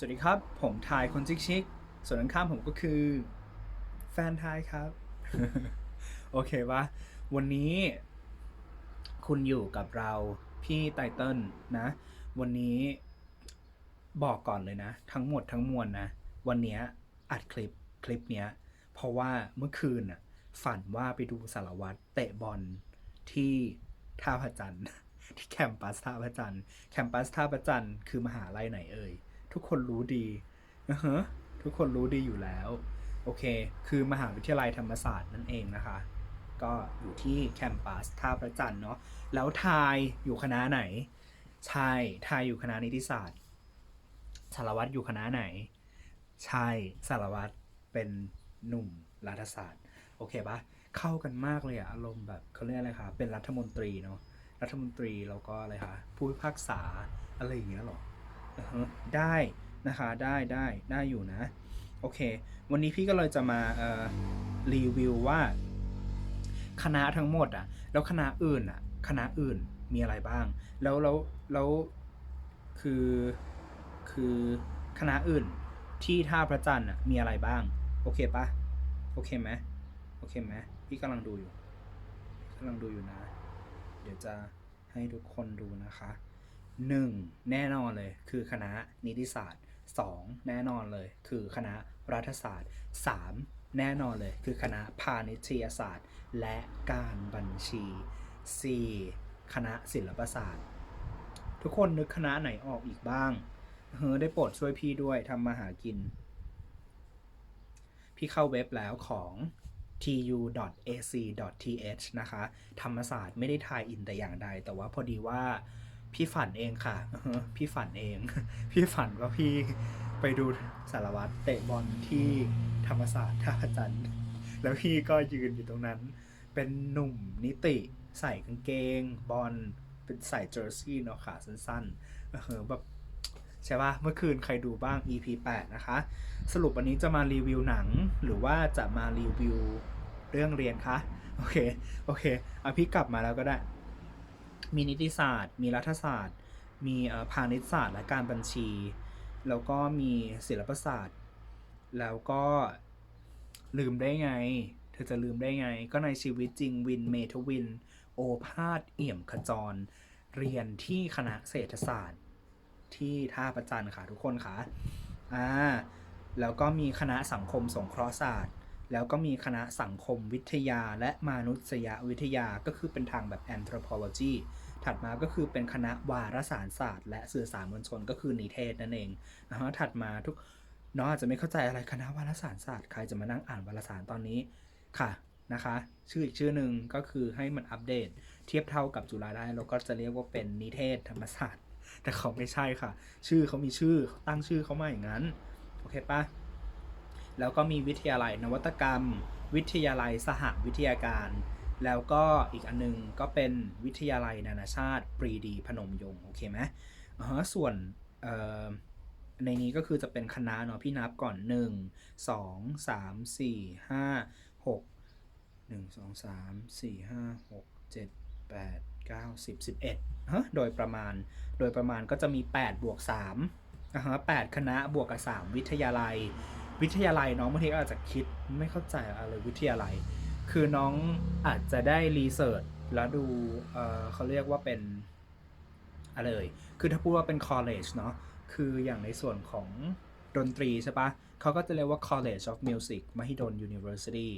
สวัสดีครับ ผมทายคนชิคชิคๆส่วนข้างผมก็คือ แฟนทายครับ โอเคปะวันนี้ คุณอยู่กับเราพี่ไตเติ้ลนะ วันนี้บอกก่อนเลยนะ ทั้งหมดทั้งมวลนะ วันนี้อัดคลิปคลิปเนี้ย เพราะว่าเมื่อคืนน่ะ ฝันว่าไปดูสารวัตรเตะบอลที่ท่าพระจันทร์ที่แคมปัสท่าพระจันทร์แคมปัสท่าพระจันทร์คือมหาลัยไหนเอ่ย ทุกคนรู้ดีอือฮะทุกคนรู้ดีอยู่แล้ว โอเค คือมหาวิทยาลัยธรรมศาสตร์นั่นเองนะคะ ก็อยู่ที่แคมปัสท่าพระจันทร์เนาะแล้วทายอยู่คณะไหนใช่ทายอยู่คณะนิติศาสตร์สารวัตรอยู่คณะไหนใช่สารวัตรเป็นหนุ่มรัฐศาสตร์ โอเคปะเข้ากันมากเลยอะอารมณ์แบบเขาเรียกอะไรคะเป็นรัฐมนตรีเนาะรัฐมนตรีแล้วก็อะไรคะผู้พิพากษาอะไรอย่างเงี้ยหรอ ได้นะคะได้ได้ได้อยู่นะ โอเค วันนี้พี่ก็เลยจะมาเอ่อรีวิวว่าคณะทั้งหมดอะ แล้วคณะอื่นอะ คณะอื่นมีอะไรบ้าง แล้วแล้วแล้วคือคือคณะอื่นที่ท่าพระจันทร์อะมีอะไรบ้าง โอเคปะโอเคไหมโอเคไหมพี่กำลังดูอยู่กำลังดูอยู่นะ เดี๋ยวจะให้ทุกคนดูนะคะ หนึ่งแน่นอนเลย คือคณะนิติศาสตร์สองแน่นอนเลย คือคณะรัฐศาสตร์สามแน่นอนเลย คือคณะพาณิชยศาสตร์ และการบัญชีสี่คณะศิลปศาสตร์ ทุกคนนึกคณะไหนออกอีกบ้างเฮ้อได้โปรดช่วยพี่ด้วยทำมาหากิน พี่เข้าเว็บแล้วของ tu.ac.th นะคะ ธรรมศาสตร์ไม่ได้ทายอินแต่อย่างใด แต่ว่าพอดีว่า พี่ฝันเองค่ะอือฮะพี่ฝันเอง พี่ฝันว่าพี่ไปดูสารวัตรเตะบอลที่ธรรมศาสตร์ท่าพระจันทร์แล้วพี่ก็ยืนอยู่ตรงนั้น เป็นหนุ่มนิติ ใส่กางเกง บอลเป็นใส่เจอร์ซี่เนาะขาสั้นๆเออแบบใช่ป่ะเมื่อคืนใครดูบ้าง EP 8 นะคะ สรุปวันนี้จะมารีวิวหนัง หรือว่าจะมารีวิวเรื่องเรียนคะ โอเค โอเค เอาพี่กลับมาแล้วก็ได้ มีนิติศาสตร์ มีรัฐศาสตร์ มีพาณิชยศาสตร์ และการบัญชี แล้วก็มีศิลปศาสตร์ แล้วก็ลืมได้ไง เธอจะลืมได้ไง ก็ในชีวิตจริงวินเมทวิน โอภาสเอี่ยมขจร เรียนที่คณะเศรษฐศาสตร์ ที่ท่าประจันค่ะทุกคนค่ะอ่าแล้วก็มีคณะสังคมสงเคราะห์ศาสตร์ แล้วก็มีคณะสังคมวิทยาและมนุษยวิทยาก็คือเป็นทางแบบ anthropology ถัดมาก็คือเป็นคณะวารสารศาสตร์ และสื่อสารมวลชนก็คือนิเทศนั่นเองนะฮะถัดมาทุกน้องอาจจะไม่เข้าใจอะไรคณะวารสารศาสตร์ใครจะมานั่งอ่านวารสารตอนนี้ค่ะนะคะ ชื่ออีกชื่อหนึ่งก็คือให้มันอัปเดต เทียบเท่ากับจุฬาได้เราก็จะเรียกว่าเป็นนิเทศธรรมศาสตร์ แต่เขาไม่ใช่ค่ะ ชื่อเขามีชื่อตั้งชื่อเขามาอย่างนั้น โอเคปะ แล้วก็มีวิทยาลัยนวัตกรรม วิทยาลัยสหวิทยาการ แล้วก็อีกอันนึงก็เป็นวิทยาลัยนานาชาติปรีดีพนมยงค์โอเคไหมอ่าฮะส่วนในนี้ก็คือจะเป็นคณะเนาะพี่นับก่อน 1 2 3 4 5 6 1 2 3 4 5 6 7 8 9 10 11ฮะโดยประมาณ โดยประมาณก็จะมี 8 บวก3อ่าฮะ8คณะบวกกับ 3 วิทยาลัย วิทยาลัยน้องบางทีก็อาจจะคิดไม่เข้าใจอะไรวิทยาลัย คือน้องอาจจะได้รีเสิร์ชแล้วดูเออเขาเรียกว่าเป็นอะไรเอ่ยคือถ้าพูดว่าเป็น college เนาะคืออย่างในส่วนของดนตรีใช่ปะเขาก็จะเรียกว่า College of Music มหิดล University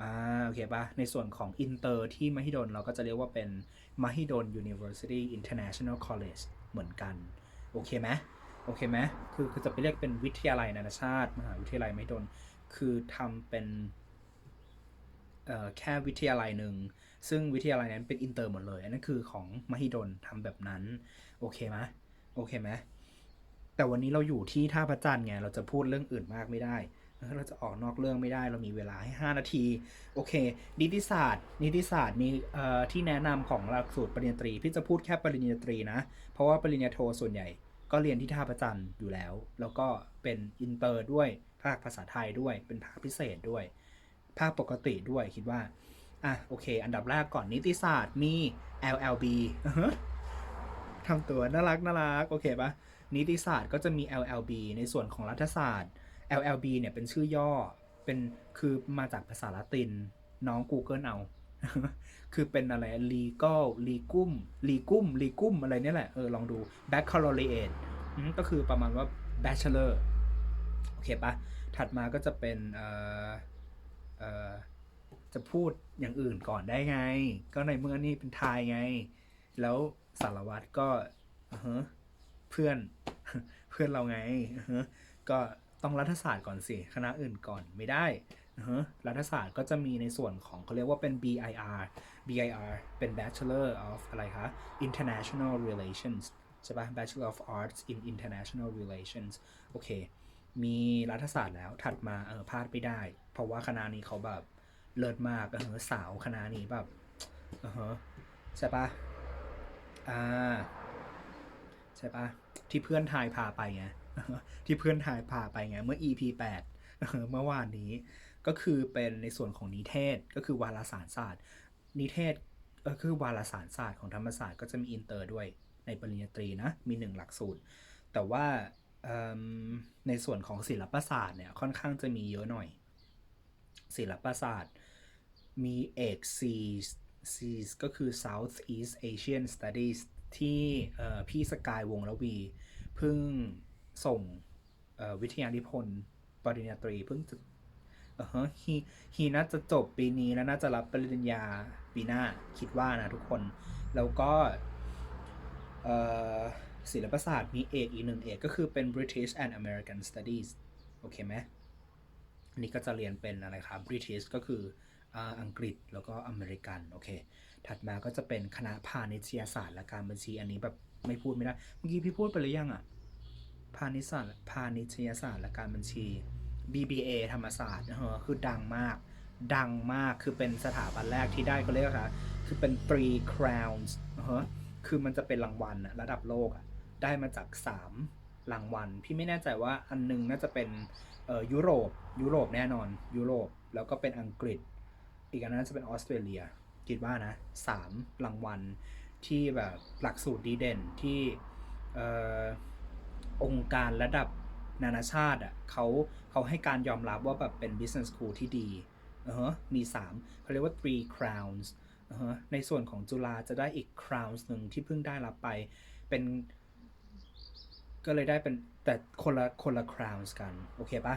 อ่าโอเคปะในส่วนของอินเตอร์ที่มหิดลเราก็จะเรียกว่าเป็นมหิดล University International College เหมือนกัน โอเคไหม โอเคไหมคือคือจะไปเรียกเป็นวิทยาลัยนานาชาติ มหาวิทยาลัยมหิดลคือทำเป็นแค่วิทยาลัยหนึ่ง ซึ่งวิทยาลัยนั้นเป็นอินเตอร์หมดเลย อันนั้นคือของมหิดลทำแบบนั้น โอเคไหมโอเคไหมแต่วันนี้เราอยู่ที่ท่าพระจันทร์ไง เราจะพูดเรื่องอื่นมากไม่ได้ เราจะออกนอกเรื่องไม่ได้ เรามีเวลาให้ 5 นาที โอเค นิติศาสตร์ นิติศาสตร์นี่ที่แนะนำของหลักสูตรปริญญาตรี พี่จะพูดแค่ปริญญาตรีนะ เพราะว่าปริญญาโทส่วนใหญ่ ก็เรียนที่ท่าพระจันอยู่แล้ว แล้วก็เป็นอินเตอร์ด้วยภาคภาษาไทยด้วย เป็นภาคพิเศษด้วย ภาคปกติด้วยคิดว่า อะโอเค อันดับแรกก่อนนิติศาสตร์มี LLB ทำตัวน่ารักน่ารักโอเคปะนิติศาสตร์ก็จะมี LLB ในส่วนของรัฐศาสตร์ LLB เนี่ยเป็นชื่อย่อ เป็นคือมาจากภาษาละตินน้อง Google เอา คือเป็นอะไร legal legum legum legum อะไรเนี่ยแหละเออลองดู baccalaureate ก็คือประมาณว่า bachelor โอเคปะถัดมาก็จะเป็นเอ่อเอ่อจะพูดอย่างอื่นก่อนได้ไง ก็ในเมื่อนี่เป็นไทยไง แล้วสารวัตรก็เพื่อนเพื่อนเราไงก็ต้องรัฐศาสตร์ก่อนสิ คณะอื่นก่อนไม่ได้ รัฐศาสตร์ก็จะมีในส่วนของเขาเรียกว่าเป็น BIR BIR เป็น Bachelor of อะไรคะ International Relations ใช่ปะ Bachelor of Arts in International Relations โอเค มีรัฐศาสตร์แล้วถัดมาเออพลาดไม่ได้ เพราะว่าคณะนี้เขาแบบเลิศมากเออสาวคณะนี้แบบเออใช่ปะอ่าใช่ปะที่เพื่อนทายพาไปไงที่เพื่อนทายพาไปไงเมื่อ EP 8เมื่อวานนี้ ก็คือเป็นในส่วนของนิเทศก็คือวารสารศาสตร์ นิเทศก็คือวารสารศาสตร์ของธรรมศาสตร์ก็จะมีอินเตอร์ด้วยในปริญญาตรีนะมีหนึ่งหลักสูตร แต่ว่าในส่วนของศิลปศาสตร์เนี่ยค่อนข้างจะมีเยอะหน่อย ศิลปศาสตร์มีเอก C C ก็คือ South East Asian Studies ที่พี่สกายวงละวีเพิ่งส่งวิทยานิพนธ์ปริญญาตรีเพิ่งจะ เออฮะฮีฮีน่าจะจบปีนี้แล้วน่าจะรับปริญญาปีหน้าคิดว่านะทุกคน แล้วก็เอ่อศิลปศาสตร์มีเอกอีกหนึ่งเอกก็คือเป็น British and American Studies โอเคไหมอันนี้ก็จะเรียนเป็นอะไรครับ British ก็คืออังกฤษแล้วก็อเมริกันโอเค ถัดมาก็จะเป็นคณะพาณิชยศาสตร์และการบัญชีอันนี้แบบไม่พูดไม่ได้ เมื่อกี้พี่พูดไปหรือยังอะ พาณิชยศาสตร์พาณิชยศาสตร์และการบัญชี BBA ธรรมศาสตร์เออคือดังมาก ดังมากคือเป็นสถาบันแรกที่ได้เขาเรียกว่ะคือเป็น three crowns เออคือมันจะเป็นรางวัลระดับโลกอะได้มาจาก 3 รางวัล พี่ไม่แน่ใจว่าอันหนึงน่าจะเป็นยุโรป ยุโรปแน่นอน ยุโรป แล้วก็เป็นอังกฤษ อีกอันนั้นจะเป็นออสเตรเลีย คิดว่านะสามรางวัลที่แบบหลักสูตรดีเด่นที่เอ่อองค์การระดับ นานาชาติอะเขาเขาให้การยอมรับว่าแบบเป็น business school ที่ดีอือฮะมี 3เขาเรียกว่า three crowns อือฮะในส่วนของจุฬาจะได้อีก crowns หนึ่งที่เพิ่งได้รับไปเป็น ก็เลยได้เป็นแต่คนละคนละ crowns กัน โอเคปะ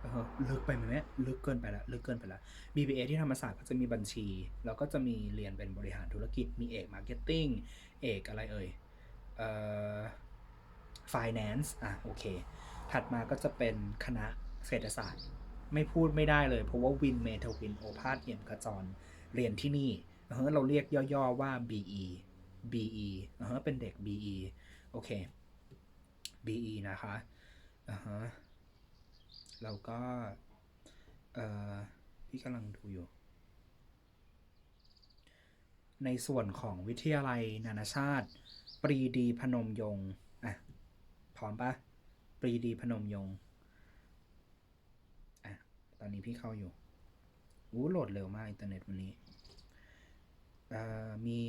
เออลึกไปไหมเนี่ยลึกเกินไปละลึกเกินไปละ BBA ที่ธรรมศาสตร์ก็จะมีบัญชี แล้วก็จะมีเรียนเป็นบริหารธุรกิจมีเอก Marketing เอกอะไรเอ่ยเอ่อ Finance อะโอเค ถัดมาก็จะเป็นคณะเศรษฐศาสตร์ ไม่พูดไม่ได้เลย เพราะว่าวินเมทวินโอภาสเอี่ยมกระจรเรียนที่นี่เออเราเรียกย่อๆว่า BE BE เออเป็นเด็ก BE โอเค BE นะคะอ่าฮะแล้วก็เอ่อพี่กำลังดูอยู่ ในส่วนของวิทยาลัยนานาชาติ ปรีดีพนมยงค์ พร้อมปะปรีดีพนมยงอะ ตอนนี้พี่เข้าอยู่อู้โหลดเร็วมากอินเทอร์เน็ตวันนี้เอ่อมี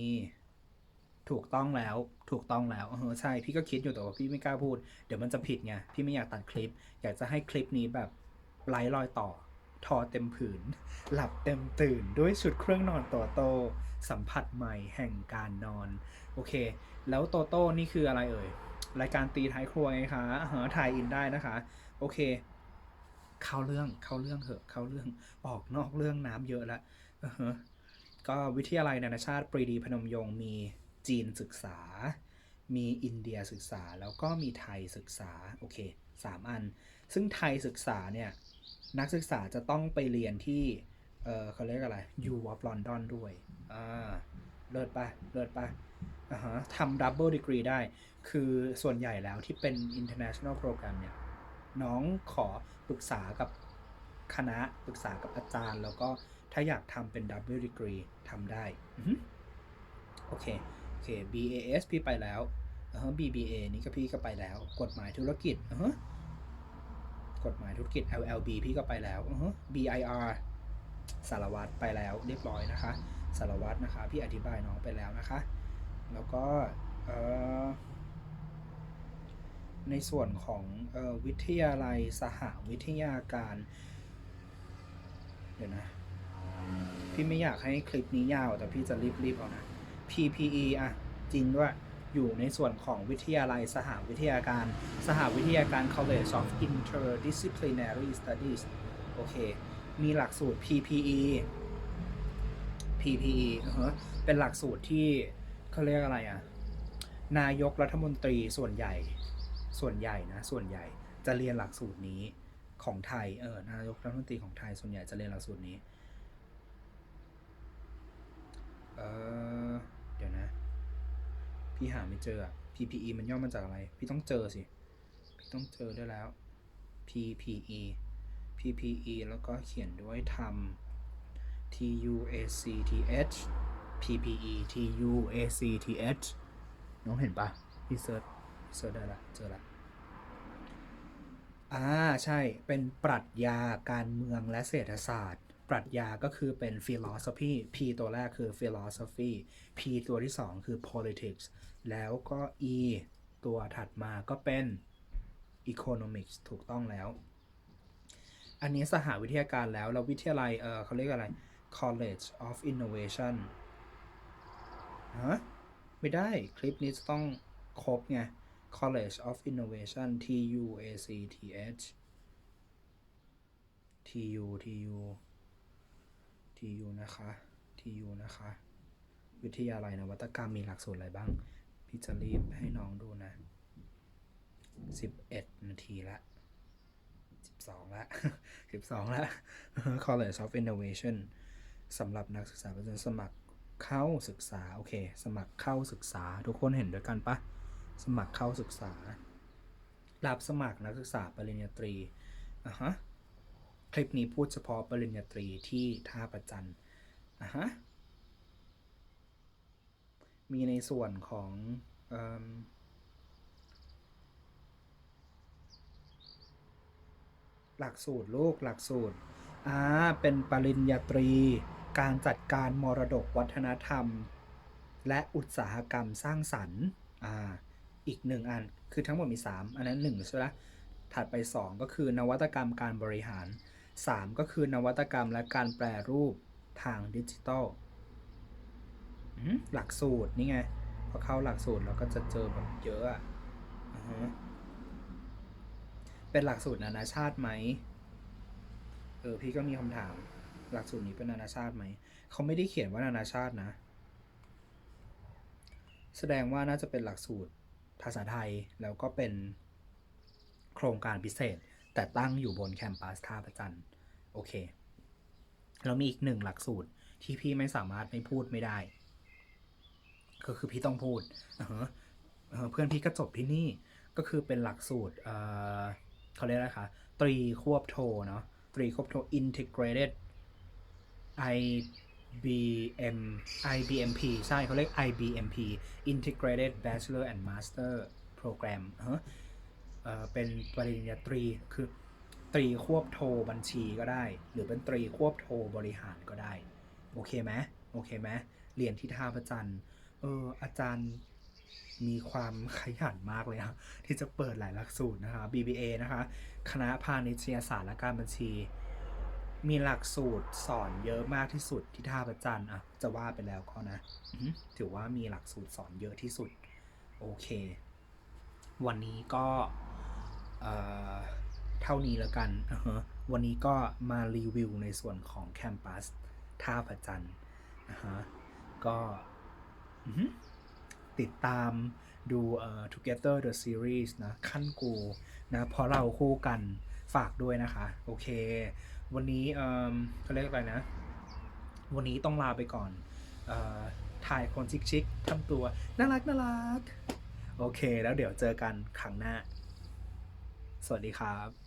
ถูกต้องแล้ว ถูกต้องแล้วเออใช่ พี่ก็คิดอยู่แต่ว่าพี่ไม่กล้าพูด เดี๋ยวมันจะผิดไง พี่ไม่อยากตัดคลิป อยากจะให้คลิปนี้แบบไร้รอยต่อ ทอเต็มผืน หลับเต็มตื่น ด้วยชุดเครื่องนอนโตโต สัมผัสใหม่แห่งการนอน โอเค แล้วโตโต้นี่คืออะไรเอ่ย รายการตีท้ายครัวไงคะเออถ่ายอินได้นะคะ โอเค เข้าเรื่องเข้าเรื่องเถอะเข้าเรื่องออกนอกเรื่องน้ำเยอะแล้วอือฮะก็วิทยาลัยนานาชาติปรีดีพนมยงค์มีจีนศึกษา มีอินเดียศึกษาแล้วก็มีไทยศึกษาโอเคสามอัน ซึ่งไทยศึกษาเนี่ยนักศึกษาจะต้องไปเรียนที่เออเขาเรียกอะไร U of London ด้วยอ่าเลิศปะเลิศปะ ทำดับเบิลดีกรีได้ คือส่วนใหญ่แล้วที่เป็น international program เนี่ย น้องขอปรึกษากับคณะปรึกษากับอาจารย์ แล้วก็ถ้าอยากทำเป็น double degree ทำได้โอเคโอเค BAS พี่ไปแล้วอ่าฮะ BBA นี่ก็พี่ก็ไปแล้ว กฎหมายธุรกิจอ่าฮะกฎหมายธุรกิจ LLB พี่ก็ไปแล้วอือฮะ BIR สารวัตรไปแล้วเรียบร้อยนะคะ สารวัตรนะคะ พี่อธิบายน้องไปแล้วนะคะ แล้วก็ในส่วนของออวิทยาลัยสหวิทยาการ เดี๋ยวนะ พี่ไม่อยากให้คลิปนี้ยาวแต่พี่จะรีบๆเอานะ PPE อะ จริงด้วย อยู่ในส่วนของวิทยาลัยสหวิทยาการ สหวิทยาการ College of Interdisciplinary Studies โอเค มีหลักสูตร PPE PPE เป็นหลักสูตรที่ เขาเรียกอะไรอะ นายกรัฐมนตรีส่วนใหญ่ ส่วนใหญ่นะ ส่วนใหญ่จะเรียนหลักสูตรนี้ของไทย เออ นายกรัฐมนตรีของไทยส่วนใหญ่จะเรียนหลักสูตรนี้ เออเดี๋ยวนะ พี่หาไม่เจอ PPE มันย่อมาจากอะไร พี่ต้องเจอสิ พี่ต้องเจอได้แล้ว PPE PPE แล้วก็เขียนด้วยทำ T U A C T H PPE T U A C T H น้องเห็นปะพี่เซิร์ชพี่เซิร์ชได้ละเจอละอ่าใช่เป็นปรัชญาการเมืองและเศรษฐศาสตร์ ปรัชญาก็คือเป็น philosophy P ตัวแรกคือ philosophy P ตัวที่สองคือ politics แล้วก็ E ตัวถัดมาก็เป็น economics ถูกต้องแล้ว อันนี้สหวิทยาการแล้ว เราวิทยาลัยเออเขาเรียกอะไร college of innovation ฮะไม่ได้คลิปนี้จะต้องครบไง College of Innovation T U A C T H T U T U T U นะคะ T U นะคะ วิทยาลัยนวัตกรรมมีหลักสูตรอะไรบ้าง พี่จะรีบให้น้องดูนะ 11 นาทีละ 12 ละ 12 ละ College of Innovation สำหรับนักศึกษาประจำสมัคร เข้าศึกษา โอเค สมัครเข้าศึกษา ทุกคนเห็นด้วยกันปะสมัครเข้าศึกษา รับสมัครนักศึกษาปริญญาตรีอะฮะคลิปนี้พูดเฉพาะปริญญาตรีที่ท่าประจันอะฮะมีในส่วนของอหลักสูตรลูกหลักสูตรอ่าเป็นปริญญาตรี การจัดการมรดกวัฒนธรรม และอุตสาหกรรมสร้างสรรค์อ่าอีกหนึ่งอันคือทั้งหมดมี 3 อันนั้น1ใช่ไหมถัดไป 2 ก็คือนวัตกรรมการบริหาร 3 ก็คือนวัตกรรมและการแปรรูปทางดิจิทัลหลักสูตรนี่ไงพอเข้าหลักสูตรเราก็จะเจอแบบเยอะอะอือฮะเป็นหลักสูตรนานาชาติไหมเออพี่ก็มีคำถาม หลักสูตรนี้เป็นนานาชาติไหม เขาไม่ได้เขียนว่านานาชาตินะ แสดงว่าน่าจะเป็นหลักสูตรภาษาไทยแล้วก็เป็นโครงการพิเศษ แต่ตั้งอยู่บนแคมปัสท่าประจันโอเคแล้วมีอีกหนึ่งหลักสูตรที่พี่ไม่สามารถไม่พูดไม่ได้ ก็คือพี่ต้องพูดเพื่อนพี่ก็จบที่นี่ก็คือเป็นหลักสูตรเอ่อเขาเรียกอะไรคะตรีควบโทเนาะตรีควบโท integrated IBM IBMP ใช่เขาเรียก IBMP Integrated Bachelor and Master Program ฮะเออเป็นปริญญาตรีคือตรีควบโทบัญชีก็ได้ หรือเป็นตรีควบโทบริหารก็ได้ โอเคไหมโอเคไหมเรียนที่ท่าประจันเอออาจารย์มีความขยันมากเลยอะที่จะเปิดหลายหลักสูตรนะคะ BBA นะคะ คณะพาณิชยศาสตร์และการบัญชี มีหลักสูตรสอนเยอะมากที่สุดที่ท่าประจันอะจะว่าไปแล้วก็นะถือว่ามีหลักสูตรสอนเยอะที่สุด โอเค วันนี้ก็เท่านี้แล้วกัน วันนี้ก็มารีวิวในส่วนของแคมปัสท่าประจันนะฮะก็ติดตามดูเอ่อ Together the Series นะ ขั้นกูนะ เพราะเราคู่กันฝากด้วยนะคะ โอเค วันนี้เออเขาเรียกอะไรนะ วันนี้ต้องลาไปก่อนเอ่อถ่ายคนชิคๆทำตัว น่ารักน่ารัก โอเค แล้วเดี๋ยวเจอกันครั้งหน้า สวัสดีครับ